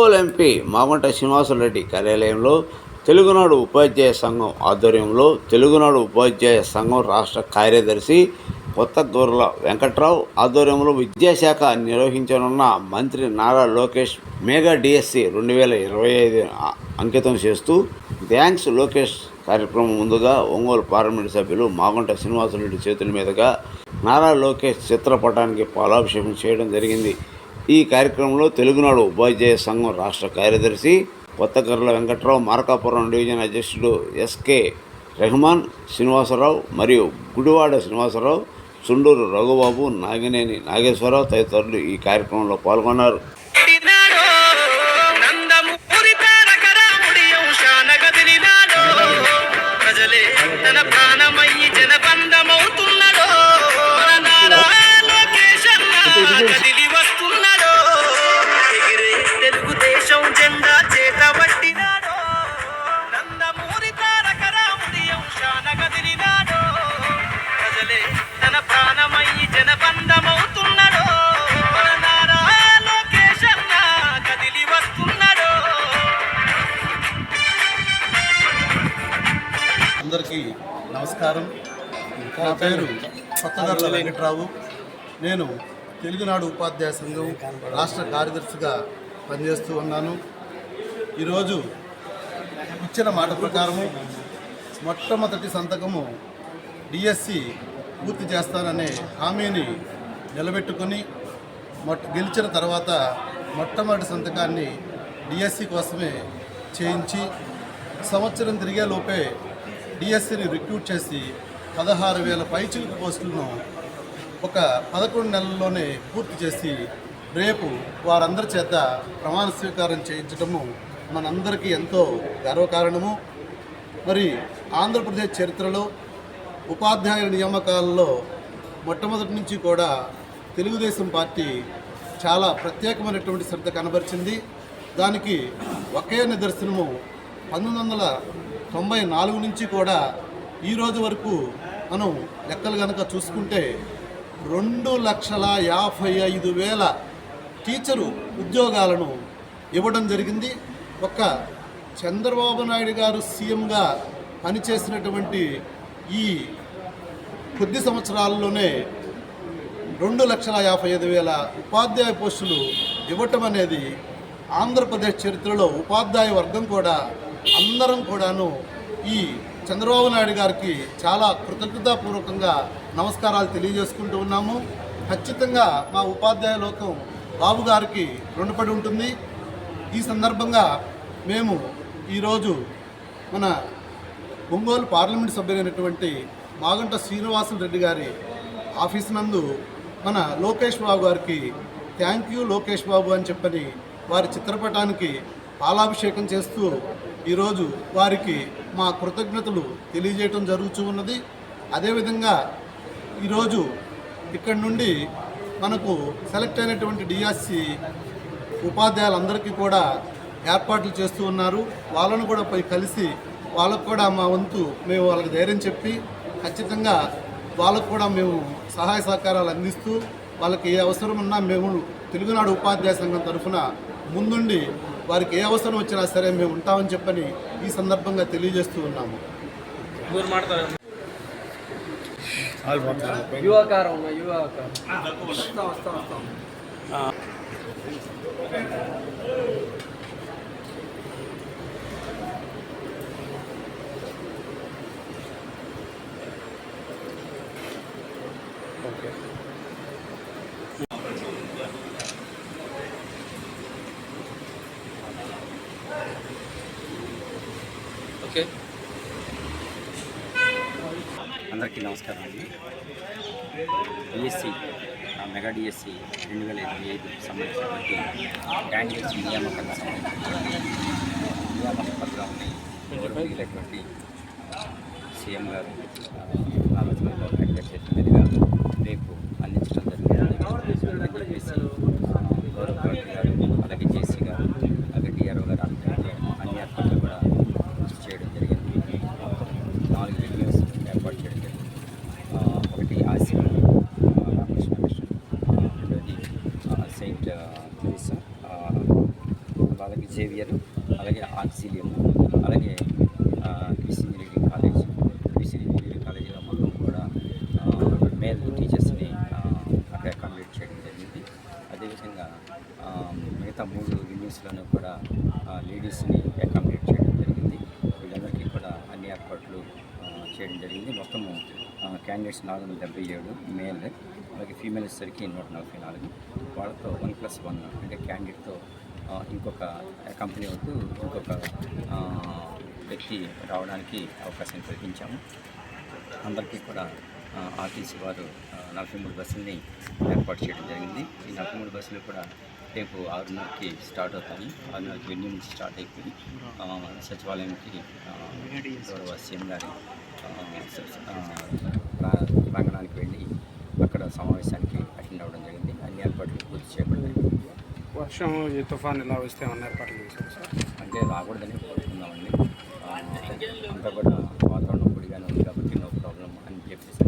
Ongole MP Magunta Srinivasa Reddy కార్యాలయంలో తెలుగునాడు ఉపాధ్యాయ సంఘం ఆధ్వర్యంలో తెలుగునాడు ఉపాధ్యాయ సంఘం రాష్ట్ర కార్యదర్శి కొత్త గొర్రెల వెంకట్రావు ఆధ్వర్యంలో విద్యాశాఖ నిర్వహించనున్న మంత్రి నారా లోకేష్ మేఘా డిఎస్సి రెండు వేల ఇరవై ఐదు అంకితం చేస్తూ థ్యాంక్స్ లోకేష్ కార్యక్రమం ముందుగా ఒంగోలు పార్లమెంటు సభ్యులు మాగుంట శ్రీనివాసరెడ్డి చేతుల మీదుగా నారా లోకేష్ చిత్రపటానికి పాలాభిషేకం చేయడం జరిగింది. ఈ కార్యక్రమంలో తెలుగునాడు ఉపాధ్యాయ సంఘం రాష్ట్ర కార్యదర్శి కొత్తకర్ల వెంకట్రావు మార్కాపురం డివిజన్ అధ్యక్షుడు ఎస్కే రెహమాన్ శ్రీనివాసరావు మరియు గుడివాడ శ్రీనివాసరావు చుండూరు రఘుబాబు నాగినేని నాగేశ్వరరావు తదితరులు ఈ కార్యక్రమంలో పాల్గొన్నారు. నమస్కారం. నా పేరు కొత్తగర్ల వెంకట్రావు. నేను తెలుగునాడు ఉపాధ్యాయ సంఘం రాష్ట్ర కార్యదర్శిగా పనిచేస్తూ ఉన్నాను. ఈరోజు ఇచ్చిన మాట ప్రకారము మొట్టమొదటి సంతకము డిఎస్సి పూర్తి చేస్తాననే హామీని నిలబెట్టుకొని మొట్ట గెలిచిన తర్వాత మొట్టమొదటి సంతకాన్ని డిఎస్సి కోసమే చేయించి సంవత్సరం తిరిగే లోపే డిఎస్సిని రిక్రూట్ చేసి పదహారు వేల పైచిలుకు పోస్టులను ఒక పదకొండు నెలల్లోనే పూర్తి చేసి రేపు వారందరి చేత ప్రమాణ స్వీకారం చేయించడము మనందరికీ ఎంతో గర్వకారణము. మరి ఆంధ్రప్రదేశ్ చరిత్రలో ఉపాధ్యాయుల నియామకాలలో మొట్టమొదటి నుంచి కూడా తెలుగుదేశం పార్టీ చాలా ప్రత్యేకమైనటువంటి శ్రద్ధ కనబరిచింది. దానికి ఒకే నిదర్శనము పంతొమ్మిది వందల తొంభై నాలుగు నుంచి కూడా ఈ రోజు వరకు మనం లెక్కలు కనుక చూసుకుంటే రెండు లక్షల యాభై ఐదు వేల టీచరు ఉద్యోగాలను ఇవ్వడం జరిగింది. ఒక చంద్రబాబు నాయుడు గారు సీఎంగా పనిచేసినటువంటి ఈ కొద్ది సంవత్సరాల్లోనే రెండు లక్షల యాభై ఐదు వేల ఉపాధ్యాయ పోస్టులు ఇవ్వటం అనేది ఆంధ్రప్రదేశ్ చరిత్రలో ఉపాధ్యాయ వర్గం కూడా అందరం కూడాను ఈ చంద్రబాబు నాయుడు గారికి చాలా కృతజ్ఞతాపూర్వకంగా నమస్కారాలు తెలియజేసుకుంటూ ఉన్నాము. ఖచ్చితంగా మా ఉపాధ్యాయ లోకం బాబు గారికి రుణపడి ఉంటుంది. ఈ సందర్భంగా మేము ఈరోజు మన ఒంగోలు పార్లమెంట్ సభ్యులైనటువంటి మాగంట శ్రీనివాసులు రెడ్డి గారి ఆఫీస్ నందు మన లోకేష్ బాబు గారికి థ్యాంక్ యూ లోకేష్ బాబు అని చెప్పని వారి చిత్రపటానికి పాలాభిషేకం చేస్తూ ఈరోజు వారికి మా కృతజ్ఞతలు తెలియజేయటం జరుగుతూ ఉన్నది. అదేవిధంగా ఈరోజు ఇక్కడి నుండి మనకు సెలెక్ట్ అయినటువంటి డిఎస్సి ఉపాధ్యాయులందరికీ కూడా ఏర్పాట్లు చేస్తూ ఉన్నారు. వాళ్ళను కూడా పోయి కలిసి వాళ్ళకు కూడా మా వంతు మేము వాళ్ళకి ధైర్యం చెప్పి ఖచ్చితంగా వాళ్ళకు కూడా మేము సహాయ సహకారాలు అందిస్తూ వాళ్ళకి ఏ అవసరం ఉన్నా మేము తెలుగునాడు ఉపాధ్యాయ సంఘం తరఫున ముందుండి వారికి ఏ అవసరం వచ్చినా సరే మేము ఉంటామని చెప్పని ఈ సందర్భంగా తెలియజేస్తూ ఉన్నాము. ఓకే. అందరికీ నమస్కారం అండి. డిఎస్సి మెగా డిఎస్సి రెండు వేల ఇరవై ఐదు సంబంధించినటువంటి క్యాండిడేట్స్ నియామకానికి సంబంధించినటువంటి నియామక పత్రాలని గౌరవించినటువంటి సీఎం గారు ఆలోచనలో అడ్వకేట్ మీదుగా రేపు అందించడం జరిగింది. చెప్పేసి గౌరవ గారు అలాగే జేవియర్ అలాగే ఆక్సిలియం అలాగే Chris engineering college Chris engineering కాలేజీలో మొత్తం కూడా మేల్ టీచర్స్ని అక్కడ కంప్లీట్ చేయడం జరిగింది. అదేవిధంగా మిగతా మూడు యూనివర్సిటీలను కూడా లేడీస్ని అకామిడేట్ చేయడం జరిగింది. వీళ్ళందరికీ కూడా అన్ని ఏర్పాట్లు చేయడం జరిగింది. మొత్తము క్యాండిడేట్స్ నాలుగు వందల డెబ్బై ఏడు మేల్ అలాగే ఫీమేల్ సరికి నూట నలభై నాలుగు. వాళ్ళతో వన్ ప్లస్ వన్ అంటే క్యాండిడేట్తో ఇంకొక కంపెనీ వద్దు ఇంకొక వ్యక్తి రావడానికి అవకాశం కల్పించాము. అందరికీ కూడా ఆర్టీసీ వారు నలభై మూడు బస్సుల్ని ఏర్పాటు చేయడం జరిగింది. ఈ నలభై మూడు బస్సులు కూడా రేపు ఆరున్నరకి స్టార్ట్ అవుతాయి. ఆరున్నరకి వెన్యూ నుంచి స్టార్ట్ అయిపోయి సచివాలయంకి గౌరవ సీఎం గారి ప్రాంగణానికి వెళ్ళి అక్కడ సమావేశానికి అటెండ్ అవ్వడం జరిగింది. అన్ని ఏర్పాట్లు పూర్తి చేయబడ్డాయి. వర్షం ఈ తుఫాన్ ఇలా వస్తే ఏమన్నా ఏర్పాట్లు చేశారు సార్? అంటే రాకూడదని కోరుకుందామండి. అంతా కూడా వాతావరణం పొడిగానే ఉంది కాబట్టి నో ప్రాబ్లం అని చెప్పేసి